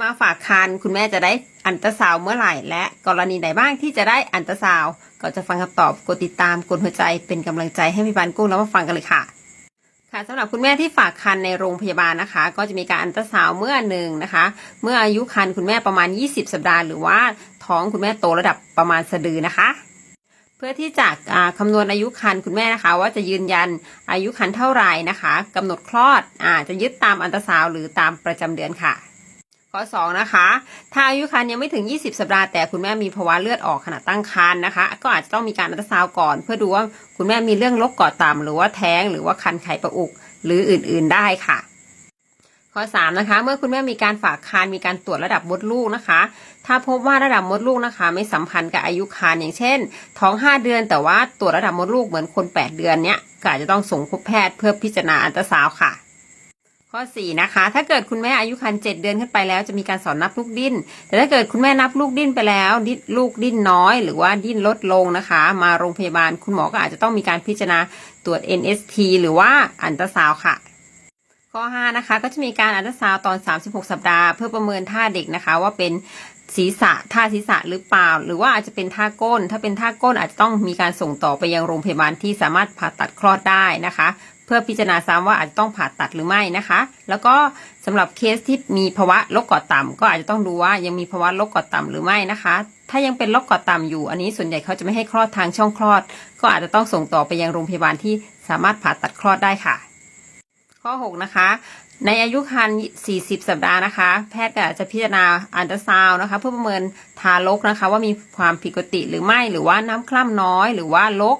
มาฝากคันคุณแม่จะได้อันตราซาวเมื่อไหร่ และกรณีไหนบ้างที่จะได้อันตราซาวก็จะฟังคำตอบกดติดตามกดหัวใจเป็นกำลังใจให้พี่บานกุ้งแล้วมาฟังกันเลยค่ะ ค่ะสำหรับคุณแม่ที่ฝากคันในโรงพยาบาลนะคะ ก็จะมีการอันตราซาวเมื่อหนึ่งนะคะ เมื่ออายุคันคุณแม่ประมาณ 20 สัปดาห์หรือว่าท้องคุณแม่โตระดับประมาณสะดือนะคะเพื่อที่จะคำนวณอายุคันคุณแม่นะคะ ว่าจะยืนยันอายุคันเท่าไหร่นะคะกำหนดคลอดอาจะยึดตามอันตราซาวหรือตามประจำเดือนค่ะ ข้อ2นะคะถ้าอายุครรภ์ยังไม่ถึง 20 สัปดาห์แต่คุณแม่มีภาวะเลือดออกขณะตั้งครรภ์นะคะ ก็อาจจะต้องมีการอัลตราซาวก่อน เพื่อดูว่าคุณแม่มีเรื่องลกกอดต่ำหรือว่าแท้ง หรือว่าคันไข่ประอุก หรืออื่นๆได้ค่ะ ข้อ3นะคะเมื่อคุณแม่มีการฝากครรภ์มีการตรวจระดับมดลูกนะคะ ถ้าพบว่าระดับมดลูกนะคะ ไม่สัมพันธ์กับอายุครรภ์อย่างเช่น ท้อง 5 เดือน แต่ว่าตรวจระดับมดลูกเหมือนคน 8 เดือนเนี้ยก็อาจจะต้องส่งพบแพทย์เพื่อพิจารณาอัลตราซาวค่ะ ข้อ4นะคะ ถ้าเกิดคุณแม่อายุครรภ์7เดือนขึ้นไปแล้วจะมีการสอนนับลูกดิ้น แต่ถ้าเกิดคุณแม่นับลูกดิ้นไปแล้วลูกดิ้นน้อย หรือว่าดิ้นลดลงนะคะ มาโรงพยาบาลคุณหมอก็อาจจะต้องมีการพิจารณาตรวจ NST หรือว่าอันตราซาวค่ะ ข้อ5นะคะก็จะมีการอัลตราซาวตอน 36 สัปดาห์ เพื่อประเมินท่าเด็กนะคะ ว่าเป็นศีรษะท่าศีรษะหรือเปล่า หรือว่าอาจจะเป็นท่าก้น ถ้าเป็นท่าก้นอาจจะต้องมีการส่งต่อไปยังโรงพยาบาลที่สามารถผ่าตัดคลอดได้นะคะ เพื่อพิจารณาซ้ำว่าอาจจะต้องผ่าตัดหรือไม่นะคะ แล้วก็สำหรับเคสที่มีภาวะโรคกอดต่ำก็อาจจะต้องดูว่ายังมีภาวะโรคกอดต่ำหรือไม่นะคะ ถ้ายังเป็นโรคกอดต่ำอยู่ อันนี้ส่วนใหญ่เขาจะไม่ให้คลอดทางช่องคลอด ก็อาจจะต้องส่งต่อไปยังโรงพยาบาลที่สามารถผ่าตัดคลอดได้ค่ะ ข้อ 6 นะคะ ในอายุครรภ์40 สัปดาห์นะคะ แพทย์ก็จะพิจารณาอันตราซาวนะคะ เพื่อประเมินทารกนะคะ ว่ามีความผิดปกติหรือไม่หรือว่าน้ำคร่ำน้อย หรือว่าลก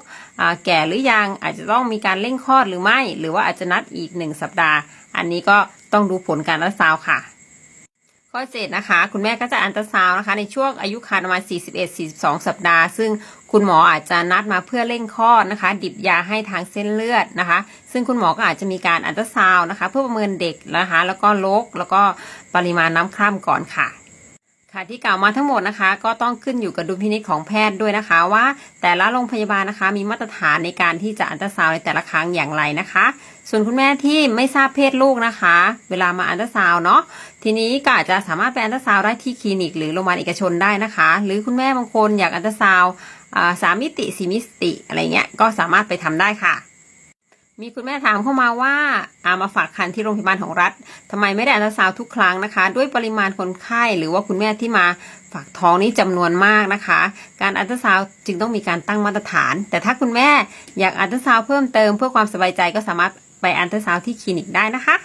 แก่หรือยังอาจจะต้องมีการเร่งคลอดหรือไม่ หรือว่าอาจจะนัดอีก 1 สัปดาห์ อันนี้ก็ต้องดูผลการอันตราซาวค่ะ ข้อ7นะคะ คุณแม่ก็จะอันตราซาวนะคะ ในช่วงอายุครรภ์ประมาณ 41-42 สัปดาห์ ซึ่งคุณหมออาจจะนัดมาเพื่อเร่งคลอดนะคะ ดิบยาให้ทางเส้นเลือดนะคะ ซึ่งคุณหมอก็อาจจะมีการอันตราซาวน์นะคะ เพื่อประเมินเด็กนะคะ แล้วก็โรคแล้วก็ปริมาณน้ำคร่ำก่อนค่ะ ค่ะที่กล่าวมาทั้งหมดนะคะ ก็ต้องขึ้นอยู่กับดุลพินิจของแพทย์ด้วยนะคะ ว่าแต่ละโรงพยาบาลนะคะ มีมาตรฐานในการที่จะอันตราซาวในแต่ละครั้งอย่างไรนะคะ ส่วนคุณแม่ที่ไม่ทราบเพศลูกนะคะ เวลามาอันตราซาวเนาะทีนี้ก็อาจจะสามารถไปอันตราซาวได้ที่คลินิก หรือโรงพยาบาลเอกชนได้นะคะ หรือคุณแม่บางคนอยากอันตราซาวสามมิติสี่มิติอะไรเงี้ยก็สามารถไปทำได้ค่ะ มีคุณแม่ถามเข้ามาว่าอามาฝากคันที่โรงพยาบาลของรัฐทำไมไม่ได้อัลตราซาวทุกครั้งนะคะ ด้วยปริมาณคนไข้ หรือว่าคุณแม่ที่มาฝากท้องนี่จำนวนมากนะคะ การอัลตราซาวจึงต้องมีการตั้งมาตรฐาน แต่ถ้าคุณแม่อยากอัลตราซาวเพิ่มเติมเพื่อความสบายใจก็สามารถไปอัลตราซาวที่คลินิกได้นะคะ